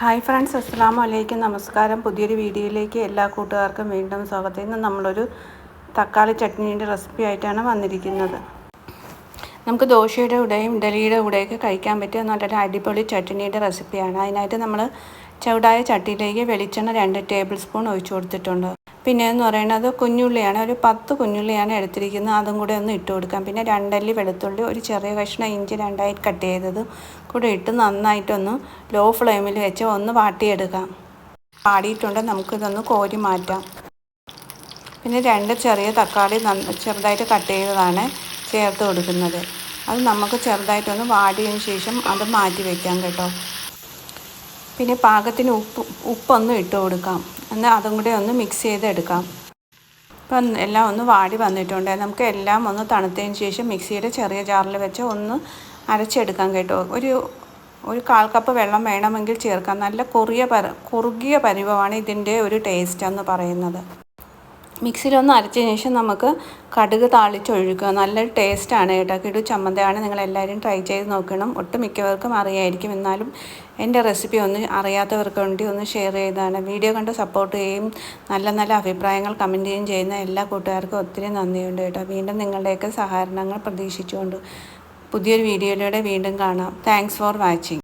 Hi friends അസ്സാം വലൈക്കും നമസ്കാരം. പുതിയൊരു വീഡിയോയിലേക്ക് എല്ലാ കൂട്ടുകാർക്കും വീണ്ടും സ്വാഗതം. ഇന്ന് നമ്മളൊരു തക്കാളി ചട്നീന്റെ റെസിപ്പി ആയിട്ടാണ് വന്നിരിക്കുന്നത്. നമുക്ക് ദോശയുടെ കൂടെയും ഇഡലിയുടെ കൂടെയൊക്കെ കഴിക്കാൻ പറ്റിയ നല്ലൊരു അടിപൊളി ചട്നീന്റെ റെസിപ്പിയാണ് അതിനായിട്ട് നമ്മൾ ചൂടായ ചട്ടിയിലേക്ക് വെളിച്ചെണ്ണ രണ്ട് ടേബിൾ സ്പൂൺ ഒഴിച്ചു കൊടുത്തിട്ടുണ്ട്. പിന്നെ എന്ന് പറയുന്നത് കുഞ്ഞുള്ളിയാണ്. ഒരു പത്ത് കുഞ്ഞുള്ളിയാണ് എടുത്തിരിക്കുന്നത്. അതും കൂടെ ഒന്ന് ഇട്ട് കൊടുക്കാം. പിന്നെ രണ്ടല്ലി വെളുത്തുള്ളി ഒരു ചെറിയ കഷ്ണം ഇഞ്ചി രണ്ടായി കട്ട് ചെയ്തത് കൂടെ ഇട്ട് നന്നായിട്ടൊന്ന് ലോ ഫ്ലെയിമിൽ വെച്ച് ഒന്ന് വാട്ടിയെടുക്കാം. വാടിയിട്ടുണ്ട്. നമുക്കിതൊന്ന് കോരി മാറ്റാം. പിന്നെ രണ്ട് ചെറിയ തക്കാളി ചെറുതായിട്ട് കട്ട് ചെയ്തതാണ് ചേർത്ത് കൊടുക്കുന്നത്. അത് നമുക്ക് ചെറുതായിട്ടൊന്ന് വാടിയതിന് ശേഷം അത് മാറ്റി വയ്ക്കാം കേട്ടോ. പിന്നെ പാകത്തിന് ഉപ്പ് ഉപ്പൊന്നും ഇട്ട് കൊടുക്കാം. എന്നാൽ അതും കൂടി ഒന്ന് മിക്സ് ചെയ്തെടുക്കാം. ഇപ്പം എല്ലാം ഒന്ന് വാടി വന്നിട്ടുണ്ട്. നമുക്ക് എല്ലാം ഒന്ന് തണുത്തതിന് ശേഷം മിക്സിയുടെ ചെറിയ ജാറിൽ വെച്ച് ഒന്ന് അരച്ചെടുക്കാം കേട്ടോ. ഒരു ഒരു കാൽ കപ്പ് വെള്ളം വേണമെങ്കിൽ ചേർക്കാം. നല്ല കുറിയ പര കുറുകിയ പരിവമാണ് ഇതിന്റെ ഒരു ടേസ്റ്റ് എന്ന് പറയുന്നത്. മിക്സിയിലൊന്ന് അരച്ചതിന് ശേഷം നമുക്ക് കടുക് താളിച്ചൊഴുക്കുക. നല്ലൊരു ടേസ്റ്റാണ് കേട്ടോ. കിടു ചമ്മന്തയാണ്. നിങ്ങളെല്ലാവരും ട്രൈ ചെയ്ത് നോക്കണം. ഒട്ടും മിക്കവർക്കും അറിയായിരിക്കും. എന്നാലും എന്റെ റെസിപ്പി ഒന്ന് അറിയാത്തവർക്ക് വേണ്ടി ഒന്ന് ഷെയർ ചെയ്തതാണ്. വീഡിയോ കണ്ട് സപ്പോർട്ട് ചെയ്യും നല്ല നല്ല അഭിപ്രായങ്ങൾ കമന്റ് ചെയ്യുകയും ചെയ്യുന്ന എല്ലാ കൂട്ടുകാർക്കും ഒത്തിരി നന്ദിയുണ്ട് കേട്ടോ. വീണ്ടും നിങ്ങളുടെയൊക്കെ സഹകരണങ്ങൾ പ്രതീക്ഷിച്ചുകൊണ്ട് പുതിയൊരു വീഡിയോയിലൂടെ വീണ്ടും കാണാം. Thanks for watching